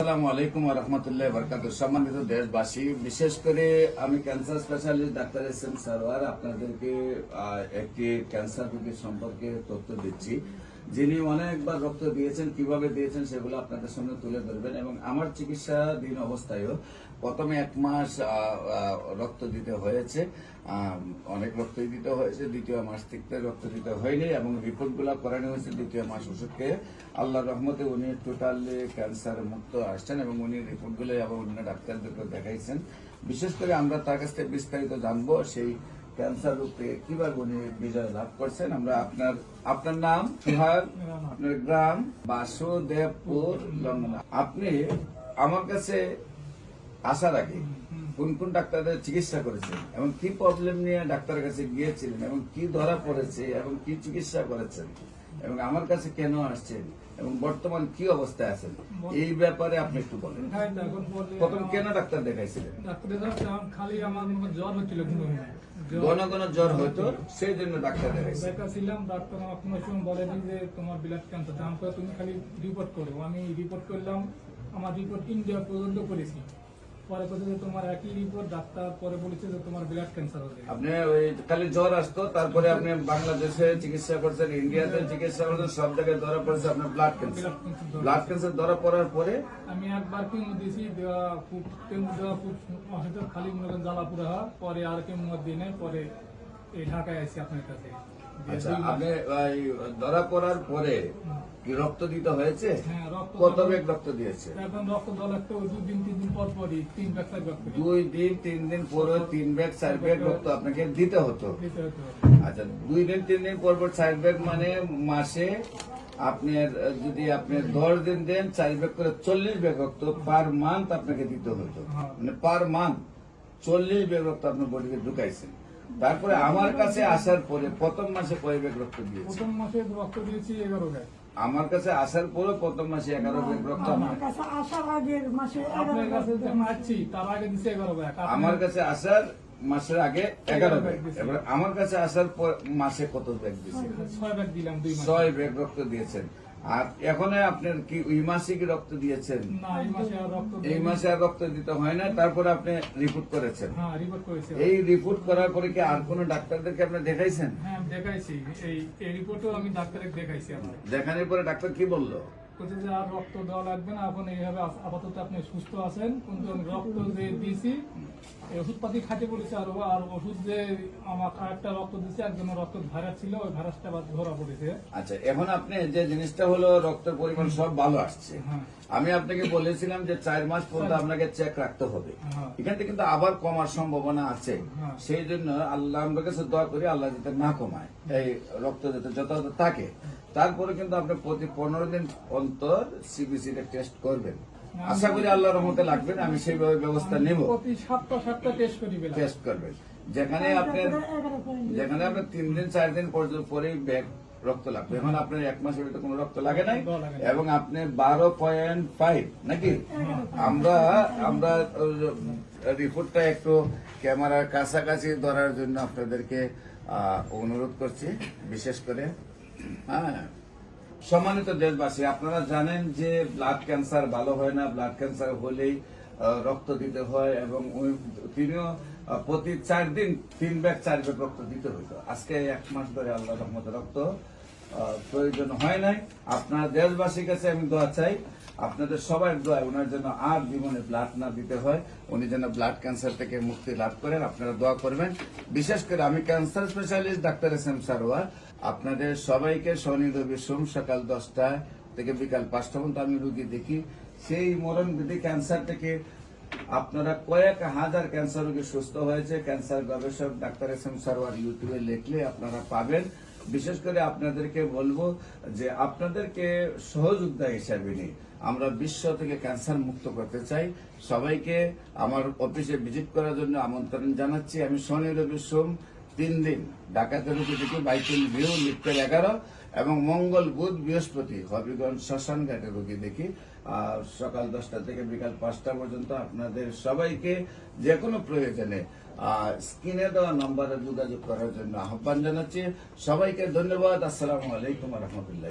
আসসালামু আলাইকুম রহমতুল্লাহ বরকাত সম্মানিত দেশবাসী, বিশেষ করে আমি cancer specialist doctor S M Sarwar আপনাদেরকে একটি ক্যান্সার রোগী সম্পর্কে তথ্য দিচ্ছি। যিনি অনেকবার রক্ত দিয়েছেন, কীভাবে দিয়েছেন সেগুলো আপনাদের সামনে তুলে ধরবেন এবং আমার চিকিৎসাধীন অবস্থায়ও প্রথমে এক মাস রক্ত দিতে হয়েছে। অনেক রক্তই দিতে হয়েছে, দ্বিতীয় মাস থেকে রক্ত দিতে হয়নি এবং রিপোর্টগুলো করানো হয়েছে, দ্বিতীয় মাস ওষুধকে। আল্লাহ রহমতে উনি টোটালি ক্যান্সার মুক্ত আসছেন এবং উনি রিপোর্টগুলো এবং অন্য ডাক্তারদেরকে দেখাইছেন। বিশেষ করে আমরা তার কাছ থেকে বিস্তারিত জানব, সেই ক্যান্সার রোগ থেকে কীভাবে উনি বিজয় লাভ করছেন আমরা আপনার আপনার নাম? সুহাগ? আপনার গ্রাম? বাসুদেবপুর লঙ্গনা আপনি আমার কাছে আসার আগে কোন কোন ডাক্তারের চিকিৎসা করেছেন এবং কি প্রবলেম নিয়ে ডাক্তারের কাছে গিয়েছিলেন এবং কি ধরা পড়েছে এবং কি চিকিৎসা করেছেন? এবং আমার কাছে কেন আসছেন? এবং বর্তমান কি অবস্থায় আছেন? এই ব্যাপারে আপনি একটু বলেন। হ্যাঁ, প্রথম কেন ডাক্তার দেখাইছিলেন? খালি আমার জ্বর হচ্ছিল ঘন ঘন। জ্বর- হতো সেই জন্য ডাক্তার দেখাইছেন দেখাচ্ছিলাম, ডাক্তার আমার কোনো সময় বলেনি যে তোমার ব্লাড ক্যান্সার দাম করে তুমি খালি রিপোর্ট করো। আমি রিপোর্ট করলাম আমার রিপোর্ট ইন্ডিয়া পর্যন্ত করেছি। পরে বলছে যে তোমার একই রিপোর্ট ডাক্তার পরে বলেছে যে তোমার ব্লাড ক্যান্সার হবে আপনি ওই খালি জ্বর আসতো তারপরে আপনি বাংলাদেশে চিকিৎসা করছেন ইন্ডিয়াতে চিকিৎসা করছেন সব জায়গায় ধরা পড়েছে আপনার ব্লাড ক্যান্সার ব্লাড ক্যান্সার ধরা পড়ার পরে আমি একবার কেমো দিয়েছি দেওয়া খুব কেমো দেওয়া খুব অসুবিধা খালি মনে করেন জ্বালা পুরা আর কেমো দিই নাই পরে এই ঢাকায় আসি আপনার কাছে। আচ্ছা আপনি ধরা পড়ার পরে কি রক্ত দিতে হয়েছে? হ্যাঁ, কত বেগ রক্ত দিয়েছে? দুই দিন তিন দিন পর তিন ব্যাগ চার ব্যাগ ব্যাগ ব্যাগ রক্ত আপনাকে দিতে হতো। আচ্ছা দুই দিন তিন দিন পর পর চার ব্যাগ মানে মাসে আপনার যদি আপনি দশ দিন দেন চার ব্যাগ করে চল্লিশ ব্যাগ রক্ত পার মান্থ আপনাকে দিতে হতো। হ্যাঁ। মানে পার মান্থ চল্লিশ ব্যাগ রক্ত আপনার বডিকে ঢুকাইছেন। তারপরে আমার কাছে আসার পরে প্রথম মাসে কয় ব্যাগ রক্ত দিয়েছে? প্রথম মাসে রক্ত দিয়েছি এগারো ব্যাগ। আমার কাছে আসার পরে প্রথম মাসে এগারো ব্যাগ রক্ত আমার কাছে আসার আগের মাসে আপনার কাছে বার তার আগে দিচ্ছে এগারো ব্যাগ। আপনার- আমার কাছে আসার মাসের আগে এগারো ব্যাগ এবার আমার কাছে আসার পর মাসে কত ব্যাগ দিয়েছে ছয় ব্যাগ দিলাম ছয় ব্যাগ রক্ত দিয়েছেন। আর এখন আপনার কি ওই মাসে কি রক্ত দিয়েছেন? এই মাসে আর রক্ত এই মাসে আর রক্ত দিতে হয় না তারপরে আপনি রিপোর্ট করেছেন। হ্যাঁ এই রিপোর্ট করার পরে কি আর কোন ডাক্তারদেরকে আপনি দেখাইছেন? হ্যাঁ দেখাইছি। এই এই রিপোর্টও আমি ডাক্তারকে দেখাইছি আমার দেখানোর পরে ডাক্তার কি বলল? বলছে যে আর রক্ত দেওয়া লাগবে না এখন এইভাবে আপাতত আপনি সুস্থ আছেন। কিন্তু আমি রক্ত যে দিয়েছি ওষুধপাতি খাইতে বলেছে আর আর ওষুধ যে আমার একটা রক্ত দিয়েছে একজনের রক্ত ভাইরাস ছিল ওই ভাইরাসটা ধরা পড়েছে। আচ্ছা এখন আপনি যে জিনিসটা হলো রক্তের পরিমাণ সব ভালো আসছে। হ্যাঁ। আমি আপনাকে বলেছিলাম যে চার মাস পর্যন্ত আপনাকে চেক রাখতে হবে। হ্যাঁ। এখান থেকে কিন্তু আবার কমার সম্ভাবনা আছে। হ্যাঁ। সেই জন্য আল্লাহ আমরা কাছে দোয়া করি আল্লাহ যাতে না কমায় এই রক্ত যাতে যথাযথ থাকে। তারপরে কিন্তু আপনি প্রতি পনেরো দিন অন্তর সিবিসি টেস্ট করবেন। আশা করি আল্লাহ রহমতে লাগবেন আমি সেইভাবে ব্যবস্থা নেব। প্রতি টেস্ট করি টেস্ট করবেন। যেখানে আপনার পয়েন্ট যেখানে আপনার তিন দিন চার দিন পর্যন্ত পরেই ব্যাগ রক্ত লাগবে। এখন আপনার এক মাসের ভিতরে কোনো রক্ত লাগে নাই না। এবং আপনি বারো পয়েন্ট ফাইভ নাকি? আমরা আমরা রিপোর্টটা একটু ক্যামেরার কাছাকাছি ধরার জন্য আপনাদেরকে অনুরোধ করছি বিশেষ করে হ্যাঁ। সম্মানিত দেশবাসী, আপনারা জানেন যে ব্লাড ক্যান্সার ভালো হয় না ব্লাড ক্যান্সার হলেই রক্ত দিতে হয় এবং তিনিও প্রতি চার দিন তিন ব্যাগ চার ব্যাগ রক্ত দিতে হইতো। আজকে এক মাস ধরে আল্লাহ রহমত রক্ত প্রয়োজন হয় নাই। আপনার দেশবাসীর কাছে আমি দোয়া চাই, আপনাদের সবার দোয়া ওনার জন্য আর জীবনে ব্লাড না দিতে হয়, উনি যেন ব্লাড ক্যান্সার থেকে মুক্তি লাভ করেন, আপনারা দোয়া করবেন। বিশেষ করে আমি cancer specialist doctor S M Sarwar, আপনাদের সবাইকে শনি, রবি, সোম সকাল দশটা থেকে বিকাল পাঁচটা পর্যন্ত আমি রুগী দেখি। সেই মরণ বিধি ক্যান্সার থেকে আপনারা কয়েক হাজার ক্যান্সার রোগী সুস্থ হয়েছে। ক্যান্সার গবেষক ডাক্তার এস এম সারোয়ার ইউটিউবে লিখলে আপনারা পাবেন। বিশেষ করে আপনাদেরকে বলব যে আপনাদেরকে সহযোদ্ধা হিসাবে নিয়ে আমরা বিশ্ব থেকে ক্যান্সার মুক্ত করতে চাই। সবাইকে আমার অফিসে ভিজিট করার জন্য আমন্ত্রণ জানাচ্ছি। আমি শনি রবি সোম তিন দিন ডাকাতের বাইতুল ভিউ লিপ্টের এগারো। এবং মঙ্গল, বুধ, বৃহস্পতি। হবিগঞ্জ শ্মশান ঘাটে রুগী দেখি। সকাল দশটা থেকে বিকাল পাঁচটা পর্যন্ত আপনাদের সবাইকে যে কোনো প্রয়োজনে স্ক্রিনে দেওয়া নম্বরে যোগাযোগ করার জন্য আহ্বান জানাচ্ছি। সবাইকে ধন্যবাদ। আসসালামু আলাইকুম রহমতুল্লাহ